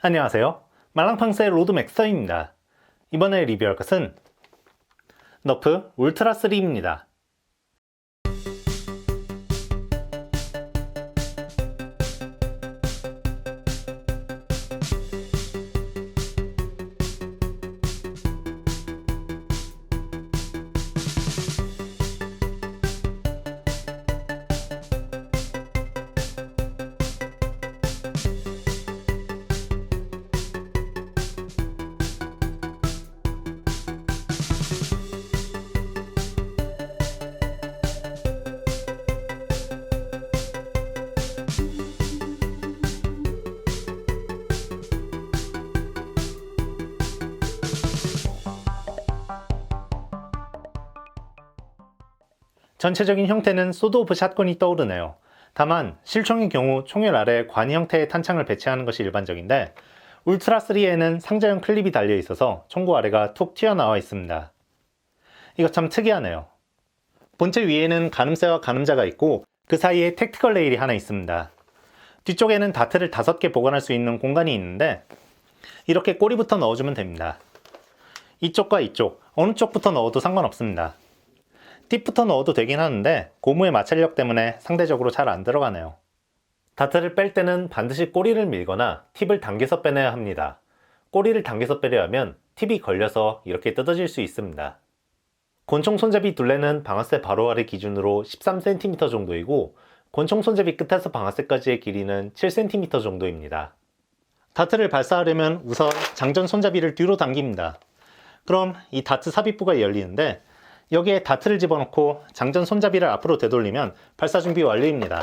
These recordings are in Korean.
안녕하세요. 말랑팡스의 로드 맥서입니다. 이번에 리뷰할 것은 너프 울트라 3입니다. 전체적인 형태는 소드 오브 샷건이 떠오르네요. 다만 실총의 경우 총열 아래 관이 형태의 탄창을 배치하는 것이 일반적인데 울트라 3에는 상자형 클립이 달려 있어서 총구 아래가 툭 튀어나와 있습니다. 이거 참 특이하네요. 본체 위에는 가늠쇠와 가늠자가 있고 그 사이에 택티컬 레일이 하나 있습니다. 뒤쪽에는 다트를 5개 보관할 수 있는 공간이 있는데 이렇게 꼬리부터 넣어주면 됩니다. 이쪽과 이쪽 어느 쪽부터 넣어도 상관없습니다. 팁부터 넣어도 되긴 하는데 고무의 마찰력 때문에 상대적으로 잘 안 들어가네요. 다트를 뺄 때는 반드시 꼬리를 밀거나 팁을 당겨서 빼내야 합니다. 꼬리를 당겨서 빼려 하면 팁이 걸려서 이렇게 뜯어질 수 있습니다. 권총 손잡이 둘레는 방아쇠 바로 아래 기준으로 13cm 정도이고 권총 손잡이 끝에서 방아쇠까지의 길이는 7cm 정도입니다. 다트를 발사하려면 우선 장전 손잡이를 뒤로 당깁니다. 그럼 이 다트 삽입부가 열리는데 여기에 다트를 집어넣고 장전 손잡이를 앞으로 되돌리면 발사 준비 완료입니다.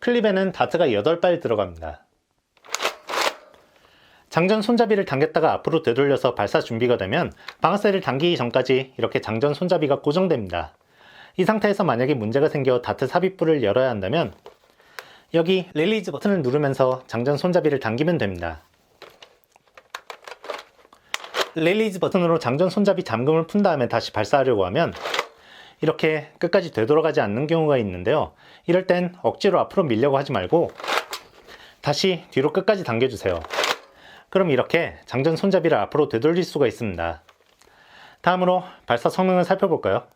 클립에는 다트가 8발 들어갑니다. 장전 손잡이를 당겼다가 앞으로 되돌려서 발사 준비가 되면 방아쇠를 당기기 전까지 이렇게 장전 손잡이가 고정됩니다. 이 상태에서 만약에 문제가 생겨 다트 삽입부를 열어야 한다면 여기 릴리즈 버튼을 누르면서 장전 손잡이를 당기면 됩니다. 릴리즈 버튼으로 장전 손잡이 잠금을 푼 다음에 다시 발사하려고 하면 이렇게 끝까지 되돌아가지 않는 경우가 있는데요. 이럴 땐 억지로 앞으로 밀려고 하지 말고 다시 뒤로 끝까지 당겨주세요. 그럼 이렇게 장전 손잡이를 앞으로 되돌릴 수가 있습니다. 다음으로 발사 성능을 살펴볼까요?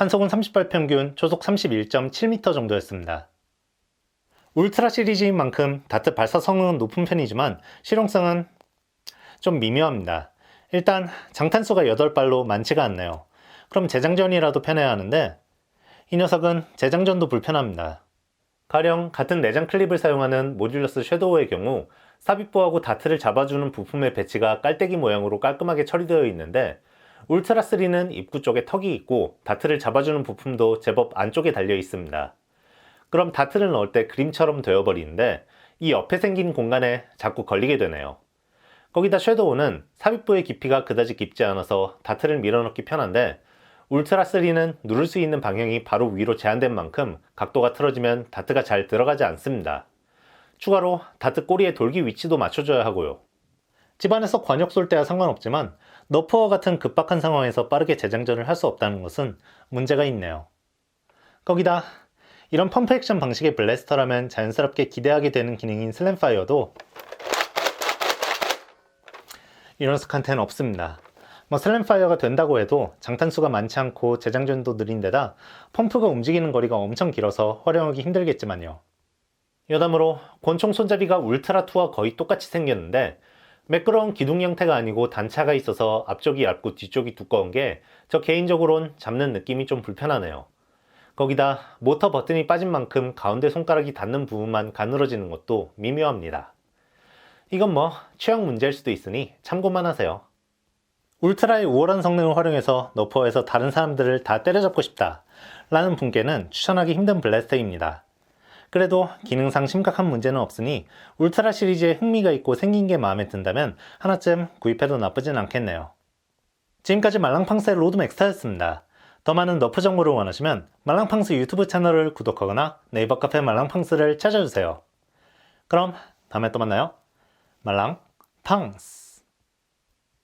탄속은 30발 평균, 초속 31.7m 정도였습니다. 울트라 시리즈인 만큼 다트 발사 성능은 높은 편이지만 실용성은 좀 미묘합니다. 일단 장탄수가 8발로 많지가 않네요. 그럼 재장전이라도 편해야 하는데 이 녀석은 재장전도 불편합니다. 가령 같은 내장 클립을 사용하는 모듈러스 섀도우의 경우 삽입부하고 다트를 잡아주는 부품의 배치가 깔때기 모양으로 깔끔하게 처리되어 있는데 울트라 3는 입구 쪽에 턱이 있고 다트를 잡아주는 부품도 제법 안쪽에 달려 있습니다. 그럼 다트를 넣을 때 그림처럼 되어버리는데 이 옆에 생긴 공간에 자꾸 걸리게 되네요. 거기다 섀도우는 삽입부의 깊이가 그다지 깊지 않아서 다트를 밀어넣기 편한데 울트라 3는 누를 수 있는 방향이 바로 위로 제한된 만큼 각도가 틀어지면 다트가 잘 들어가지 않습니다. 추가로 다트 꼬리의 돌기 위치도 맞춰줘야 하고요. 집안에서 관역 쏠 때와 상관없지만 너프와 같은 급박한 상황에서 빠르게 재장전을 할 수 없다는 것은 문제가 있네요. 거기다 이런 펌프 액션 방식의 블래스터라면 자연스럽게 기대하게 되는 기능인 슬램파이어도 이런 스칸테는 없습니다. 뭐 슬램파이어가 된다고 해도 장탄수가 많지 않고 재장전도 느린 데다 펌프가 움직이는 거리가 엄청 길어서 활용하기 힘들겠지만요. 여담으로 권총 손잡이가 울트라2와 거의 똑같이 생겼는데 매끄러운 기둥 형태가 아니고 단차가 있어서 앞쪽이 얇고 뒤쪽이 두꺼운 게 저 개인적으론 잡는 느낌이 좀 불편하네요. 거기다 모터 버튼이 빠진 만큼 가운데 손가락이 닿는 부분만 가늘어지는 것도 미묘합니다. 이건 뭐 취향 문제일 수도 있으니 참고만 하세요. 울트라의 우월한 성능을 활용해서 너퍼에서 다른 사람들을 다 때려잡고 싶다 라는 분께는 추천하기 힘든 블래스터입니다. 그래도 기능상 심각한 문제는 없으니 울트라 시리즈에 흥미가 있고 생긴 게 마음에 든다면 하나쯤 구입해도 나쁘진 않겠네요. 지금까지 말랑팡스의 로드맥스타였습니다. 더 많은 너프 정보를 원하시면 말랑팡스 유튜브 채널을 구독하거나 네이버 카페 말랑팡스를 찾아주세요. 그럼 다음에 또 만나요. 말랑팡스